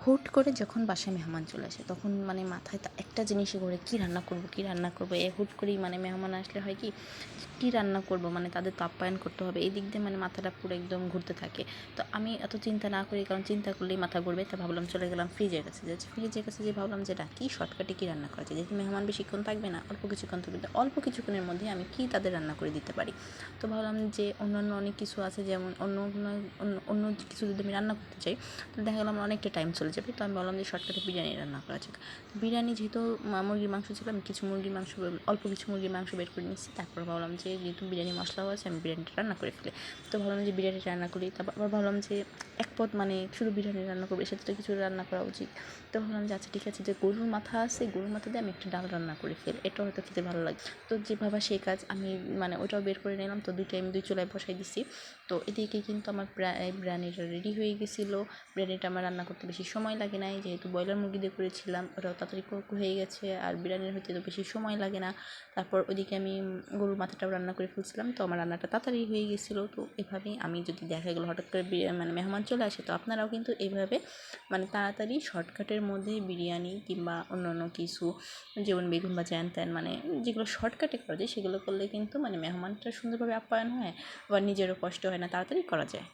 হুট করে যখন বাসায় মেহমান চলে আসে, তখন মানে মাথায় একটা জিনিসই ঘোরে, কী রান্না করব, কী রান্না করব? এ হুট করেই মানে মেহমান আসলে হয় কি, কী রান্না করব? মানে তাদের তো আপ্যায়ন করতে হবে। এই দিক দিয়ে মানে মাথাটা পুরো একদম ঘুরতে থাকে। তো আমি এত চিন্তা না করি, কারণ চিন্তা করলেই মাথা ঘুরবে। তা ভাবলাম চলে গেলাম ফ্রিজের কাছে। যে ফ্রিজের কাছে যে ভাবলাম যে কী শর্টকাটে কী রান্না করা যায়? যেহেতু মেহমান বেশিক্ষণ থাকবে না, অল্প কিছুক্ষণ থাকবে। অল্প কিছুক্ষণের মধ্যে আমি কী তাদের রান্না করে দিতে পারি? তো ভাবলাম যে, অন্যান্য অনেক কিছু আছে যেমন অন্য অন্য অন্য কিছু যদি আমি রান্না করতে চাই তো দেখা গেলাম অনেকটা টাইম চলে যাবে। তো আমি ভাবলাম যে শর্টকাটে বিরিয়ানি রান্না করা যাক। বিরিয়ানি যেহেতু মুরগির মাংস ছিল, আমি কিছু মুরগির মাংস, অল্প কিছু মুরগির মাংস বের করে নিয়েছি। তারপর ভাবলাম যে যেহেতু বিরিয়ানি মশলাও আছে, আমি বিরিয়ানিটা রান্না করে ফেলি। তো ভাবলাম যে বিরিয়ানি রান্না করি। তারপর আবার ভাবলাম যে এক পদ মানে শুধু বিরিয়ানি রান্না করব সাথে তো কিছু রান্না করা উচিত। তো ভাবলাম যে আচ্ছা ঠিক আছে, যে গরুর মাথা আছে, গরুর মাথা দিয়ে আমি একটা ডাল রান্না করে ফেলি। এটা হয়তো খেতে ভালো লাগে। তো যে ভাবা সেই কাজ, আমি মানে ওটাও বের করে নিলাম। তো দুইটা আমি দুই চুলায় বসাই দিছি। তো এদিকে কিন্তু আমার প্রায় বিরিয়ানিটা রেডি হয়ে গেছিল। বিরিয়ানিটা আমার রান্না করতে বেশি সময় লাগে নাই, যেহেতু ব্রয়লার মুরগি দিয়ে করেছিলাম, ওটাও তাড়াতাড়ি হয়ে গেছে, আর বিরিয়ানির হতে তো বেশি সময় লাগে না। তারপর ওদিকে আমি গরুর মাথাটাও রান্না করে ফেলছিলাম, তো আমার রান্নাটা তাড়াতাড়ি হয়ে গেছিল, তো এভাবেই আমি যদি দেখা গেলো হঠাৎ করে মানে মেহমান চলে আসে, তো আপনারাও কিন্তু এইভাবে মানে তাড়াতাড়ি শর্টকাটের মধ্যে বিরিয়ানি কিংবা অন্য অন্য কিছু, যেমন বেগুন বা জ্যান ত্যান মানে যেগুলো শর্টকাটে করা যায়, সেগুলো করলে কিন্তু মানে মেহমানটা সুন্দরভাবে আপ্যায়ন হয়, আবার নিজেরও কষ্ট হয় না, তাড়াতাড়ি করা যায়।